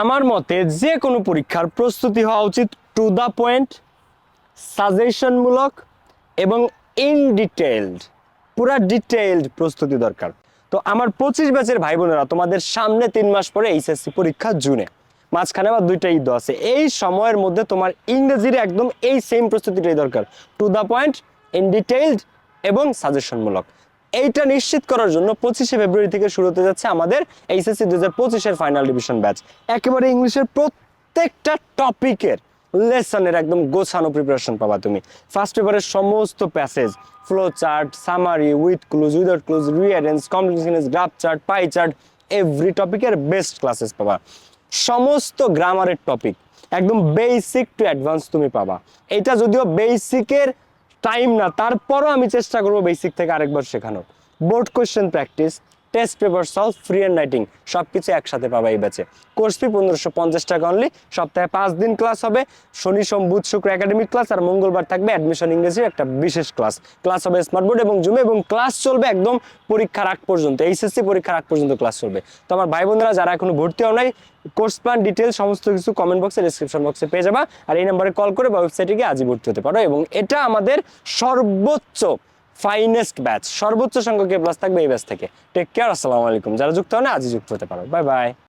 আমার মতে যে কোনো পরীক্ষার প্রস্তুতি হওয়া উচিত টু দ্য পয়েন্ট সাজেশনমূলক এবং ইন ডিটেইলড পুরা ডিটেইলড প্রস্তুতি দরকার। তো আমার পঁচিশ ব্যাচের ভাই বোনেরা তোমাদের সামনে তিন মাস পরে এইচএসসি পরীক্ষা জুনে। মাঝখানে আবার দুইটা ঈদ আছে। এই সময়ের মধ্যে তোমার ইংরেজির একদম এই সেম প্রস্তুতিটাই দরকার। To the point in detailed এবং সাজেশনমূলক এইটা নিশ্চিত করার জন্য পঁচিশে ফেব্রুয়ারি থেকে শুরু হতে যাচ্ছে আমাদের এইচএসসি দু হাজার পঁচিশের ফাইনাল ডিভিশন ব্যাচ একেবারে ইংলিশের প্রত্যেকটা টপিকের লেসনের একদম গোছানো প্রিপারেশন পাবা তুমি। ফার্স্ট পেপারের সমস্ত passage flow chart summary with clues without clues rearrange complications graph chart pie chart every টপিকের বেস্ট ক্লাসেস পাবা। সমস্ত গ্রামারের টপিক একদম বেসিক টু অ্যাডভান্স তুমি পাবা। এটা যদিও বেসিকের টাইম না তারপরও আমি চেষ্টা করব বেসিক থেকে আরেকবার শেখানোর। Board question practice test paper solve free and writing সব কিছু একসাথে পাবা এই ব্যাচে কোর্স ফি পনেরোশো পঞ্চাশ টাকা অনলি সপ্তাহে পাঁচ দিন ক্লাস হবে। শনি, সোম, বুধ, শুক্র একাডেমিক ক্লাস আর মঙ্গলবার থাকবে অ্যাডমিশন ইংরেজির একটা বিশেষ ক্লাস ক্লাস হবে স্মার্ট বোর্ড এবং জুমে এবং ক্লাস চলবে একদম পরীক্ষার আগ পর্যন্ত এইচএসসি পরীক্ষার আগ পর্যন্ত ক্লাস চলবে। তো আমার ভাই বোনেরা যারা এখনও ভর্তি হও নাই কোর্স প্ল্যান ডিটেলস সমস্ত কিছু কমেন্ট বক্সে ডিসক্রিপশন বক্সে পেয়ে যাবা। আর এই নাম্বারে কল করে বা ওয়েবসাইটে গিয়ে আজই ভর্তি হতে পারো এবং এটা আমাদের সর্বোচ্চ ফাইনেস্ট ব্যাচ, সর্বোচ্চ সংখ্যক এ প্লাস থাকবে এই ব্যাচ থেকে। টেক কেয়ার আসসালামু আলাইকুম। যারা যুক্ত হন আজই যুক্ত হতে পারো। Bye bye.